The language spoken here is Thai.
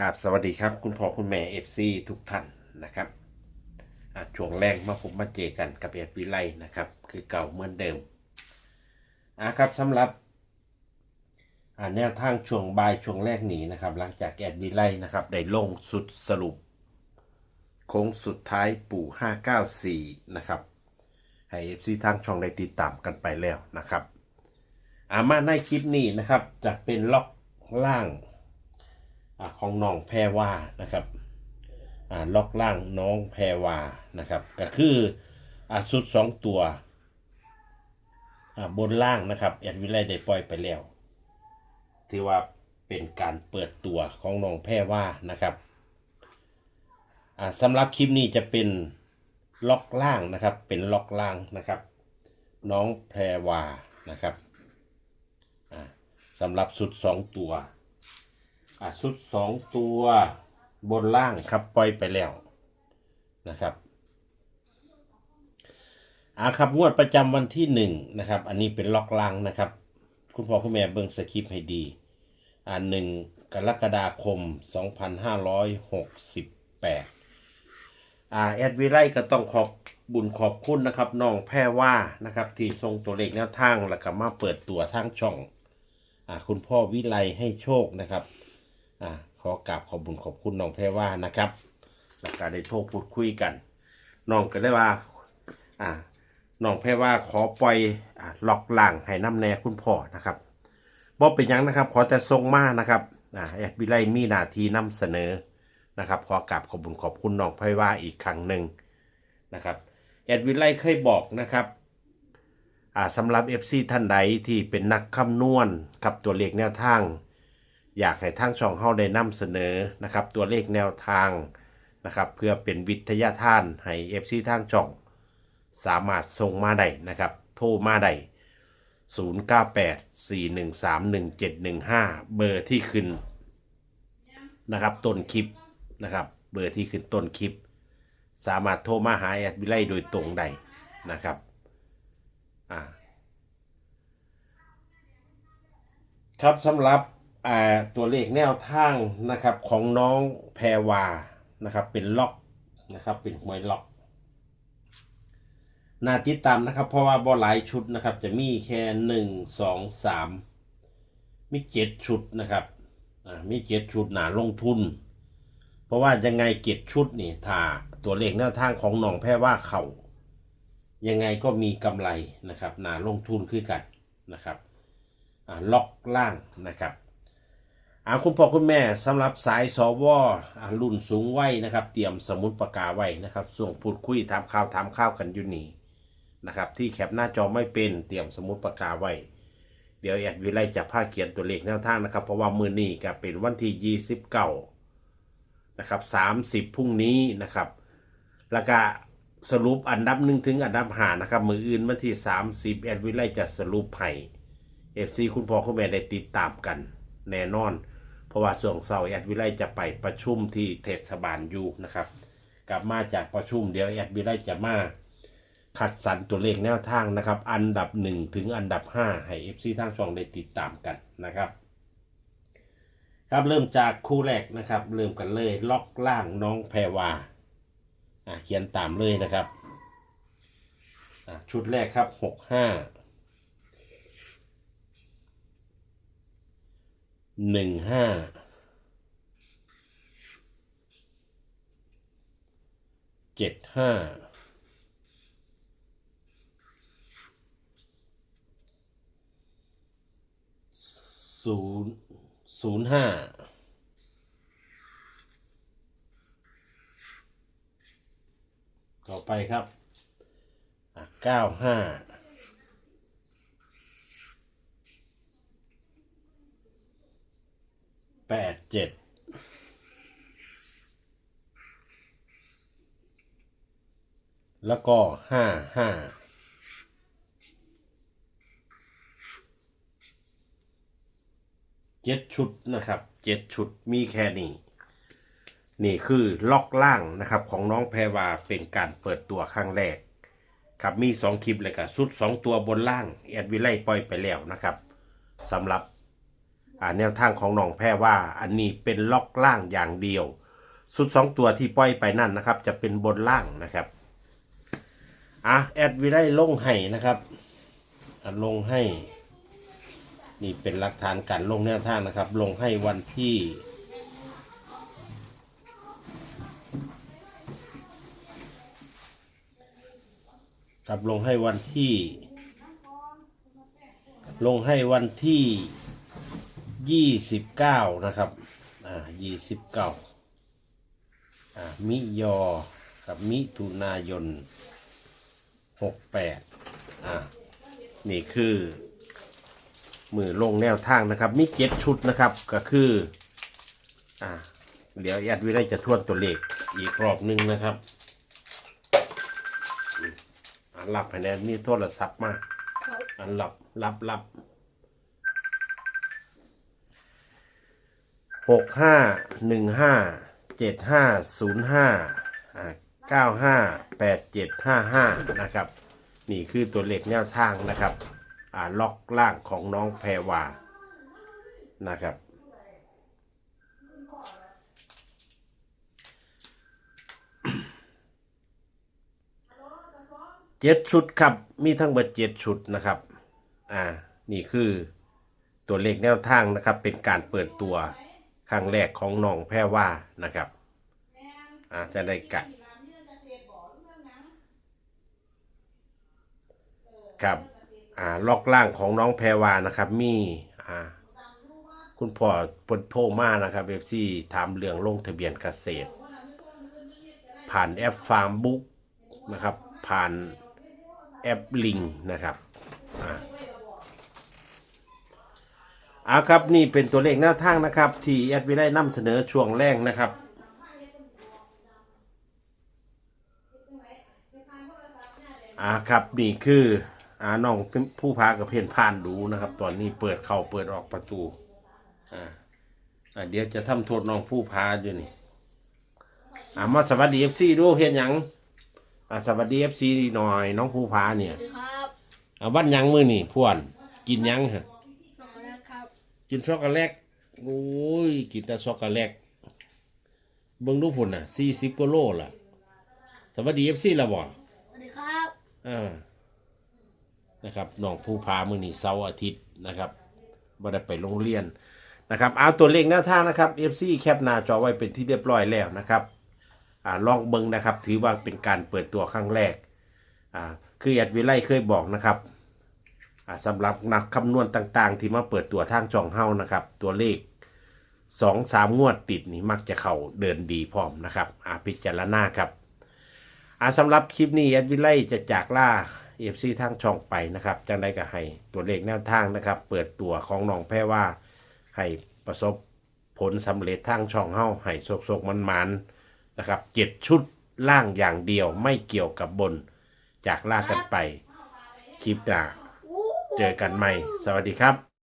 กราบสวัสดีครับคุณพ่อคุณแม่เอฟซีทุกท่านนะครับช่วงแรกมาผมมาเจอกันกับเอ็ดวิไลนะครับ คือเก่าเหมือนเดิมอะครับสำหรับแนวทางช่วงบ่ายช่วงแรกนี้นะครับ หลังจากแอดวิไลนะครับได้ลงสุดสรุปโค้งสุดท้ายปู่ 594 นะครับให้เอฟซีทางช่องได้ติดตามกันไปแล้วนะครับอามาในคลิปนี้นะครับจะเป็นล็อกล่าง อของน้องแพรวานะครับล็อกล่างน้องแพรวานะครับก็คืออสุดสองตัวบนล่างนะครับแอดวิไลได้ปล่อยไปแล้วถือว่าเป็นการเปิดตัวของน้องแพรวานะครับสำหรับคลิปนี้จะเป็นล็อกล่างนะครับ เป็นล็อกล่างนะครับ น้องแพรวานะครับสำหรับสุดสองตัว อะชุดสองตัวบนล่างครับปล่อยไปแล้วนะครับอะครับงวดประจำวันที่หนึ่งนะครับ อันนี้เป็นล็อกล่างนะครับ คุณพ่อคุณแม่เบิ่งสคริปต์ให้ดี อ่าหนึ่งกรกฎาคม 2568อ่าแอดวิไลก็ต้องขอบบุญขอบคุณนะครับน้องแพรว่านะครับ ที่ทรงตัวเลขแนวทางแล้วก็มาเปิดตัวทางช่องอ่าคุณพ่อวิไลให้โชคนะครับ อ่าขอกราบขอบบุญขอบคุณน้องแพรว่านะครับแล้วก็ได้โทรพูดคุยกันน้องก็ได้ว่าอ่าน้องแพรว่าขอปล่อยอ่าล็อกหล่างให้น้ำแน่คุณพ่อนะครับบ่เป็นยังนะครับ ขอแต่ทรงมานะครับอ่าแอดวิไลมีหน้าที่นำเสนอนะครับ ขอกราบขอบบุญขอบคุณน้องแพรว่าอีกครั้งหนึ่งนะครับแอดวิไลเคยบอกนะครับอ่าสำหรับ FC ท่านใดที่เป็นนักคำนวณกับตัวเลขแนวทาง อยากให้ทางช่องเฮาได้นำเสนอนะครับ ตัวเลขแนวทางนะครับ เพื่อเป็นวิทยาทานให้ FC ทางช่อง สามารถส่งมาได้นะครับ โทรมาได้0984131715 เบอร์ที่ขึ้นนะครับต้นคลิปนะครับ เบอร์ที่ขึ้นต้นคลิป สามารถโทรมาหาแอดวิไลโดยตรงได้นะครับอ่าครับสำหรับ ตัวเลขแนวทางนะครับของน้องแพรวานะครับเป็นล็อกนะครับเป็นหวยล็อกน่าติดตามนะครับ เพราะว่าบอหลายชุดนะครับ จะมีแค่หนึ่งสองสามมีเจ็ดชุดนะครับอ่ามีเจ็ดชุดหนาลงทุน เพราะว่ายังไงเจ็ดชุดนี่ถ้าตัวเลขแนวทางของน้องแพรว่าเขายังไงก็มีกำไรนะครับหนาลงทุนคือกันนะครับอ่าล็อกล่างนะครับ อาคุณพ่อคุณแม่สำหรับสายสวอ่ารุ่นสูงวัยนะครับ เตรียมสมุดปากกาไว้นะครับ ส่งพูดคุยถามข่าวถามข้าวกันอยู่นี่นะครับ ที่แคปหน้าจอไม่เป็นเตรียมสมุดปากกาไว้ เดี๋ยวแอดวิไลจะพาเขียนตัวเลขแนวทางนะครับ เพราะว่ามือนี้ก็เป็นวันที่29นะครับ30พรุ่งนี้นะครับ แล้วก็สรุปอันดับหนึ่งถึงอันดับห้านะครับ มืออื่นวันที่30แอดวิไลจะสรุปให้เอฟซีคุณพ่อคุณแม่ได้ติดตามกัน แน่นอน เพราะว่าส่วงเสาร์แอดวิไลจะไปประชุมที่เทศบาลอยู่นะครับ กลับมาจากประชุมเดี๋ยวแอดวิไลจะมาคัดสรรตัวเลขแนวทางนะครับ อันดับ 1 ถึงอันดับ 5 ให้เอฟซีทางช่องได้ติดตามกันนะครับ ครับเริ่มจากคู่แรกนะครับ เริ่มกันเลยล็อกล่างน้องแพรวาอะเขียนตามเลยนะครับอะชุดแรกครับ 65 หนึ่งห้าเจ็ดห้าศูนย์ศูนย์ห้าต่อไปครับเก้าห้า แปดเจ็ดแล้วก็ห้าห้าเจ็ดชุดนะครับเจ็ดชุดมีแค่นี้นี่คือล็อกล่างนะครับของน้องแพรวาเป็นการเปิดตัวครั้งแรกครับมีสองคลิปเลยครับสุดสองตัวบนล่างแอดวิไลปล่อยไปแล้วนะครับสำหรับ แนวทางของน้องแพรว่าอันนี้เป็นล็อกล่างอย่างเดียว สุดสองตัวที่ปล่อยไปนั่นนะครับ จะเป็นบนล่างนะครับอะแอดวิได้ลงให้นะครับลงให้ นี่เป็นหลักฐานการลงแนวทางนะครับ ลงให้วันที่กับลงให้วันที่ ลงให้วันที่ ยี่สิบเก้านะครับ อ่ายี่สิบเก้าอ่ามิยอ กับมิถุนายนหกแปดอ่านี่คือมือลงแนวทางนะครับมีเจ็ดชุดนะครับก็คืออ่าเดี๋ยวแอดวิไลจะทวนตัวเลขอีกรอบหนึงนะครับอันรับให้แน่นี่โทรศัพท์มาครับอันรับรับรับ หกห้าหนึ่งห้าเจ็ดห้าศูนย์ห้าเก้าห้าแปดเจ็ดห้าห้านะครับ นี่คือตัวเลขแนวทางนะครับอ่าล็อกล่างของน้องแพรวานะครับเจ็ดชุดครับ มีทั้งหมดเจ็ดชุดนะครับ อ่า นี่คือตัวเลขแนวทางนะครับ เป็นการเปิดตัว ครั้งแรกของน้องแพรว่านะครับอ่าจะได้กะครับอ่าล็อกล่างของน้องแพรวานะครับ มีอ่าคุณพ่อปนโทรมานะครับเอฟซีถามเรื่องลงทะเบียนเกษตร ผ่านแอปฟาร์มบุ๊กนะครับ ผ่านแอปลิงนะครับอ่า เอาครับนี่เป็นตัวเลขแนวทางนะครับ ที่แอดวิได้นำเสนอช่วงแรกนะครับ อ่าครับนี่คืออ่าน้องผู้พากับเพียนผ่านดูนะครับ ตอนนี้เปิดเข้าเปิดออกประตูอ่าอ่าเดี๋ยวจะทำโทษน้องผู้พาอยู่นี่อ่ามาสวัสดีเอฟซีดูเห็นหยังอ่าสวัสดีเอฟซีหน่อยน้องผู้พาเนี่ยสวัสดีครับอ่าวันหยังมือนี่พวนกินหยังฮะ ช็อกโกแลตครับ กินช็อกโกแลตโอ้ยกินแต่ช็อกโกแลตเบิ่งดูพุ่นน่ะสี่สิบกว่าโลล่ะ สวัสดีเอฟซีละบ่สวัสดีครับอ่านะครับน้องผู้พามือนี่เสาร์อาทิตย์นะครับบ่ได้ไปโรงเรียนนะครับเอาตัวเลขแนวทางนะครับ FC แคปหน้าจอไว้เป็นที่เรียบร้อยแล้วนะครับอ่าลองเบิ่งนะครับ ถือว่าเป็นการเปิดตัวครั้งแรกอ่าคือแอดวิไลเคยบอกนะครับอ่า สำหรับนักคำนวณต่างๆ ที่มาเปิดตัวทางจองเฮานะครับ ตัวเลขสองสามงวดติดนี่มักจะเข้าเดินดีพร้อมนะครับอาพิจารณาครับอาสำหรับคลิปนี้แอดวิไลจะจากล่าเอฟซีทางช่องไปนะครับ จังได้ก็ให้ตัวเลขแนวทางนะครับ เปิดตัวของน้องแพรว่า ให้ประสบผลสำเร็จทางช่องเฮ้าให้โศกๆมันๆนะครับเจ็ดชุดล่างอย่างเดียวไม่เกี่ยวกับบนจากล่ากันไปคลิปหน้า เจอกันใหม่ สวัสดีครับ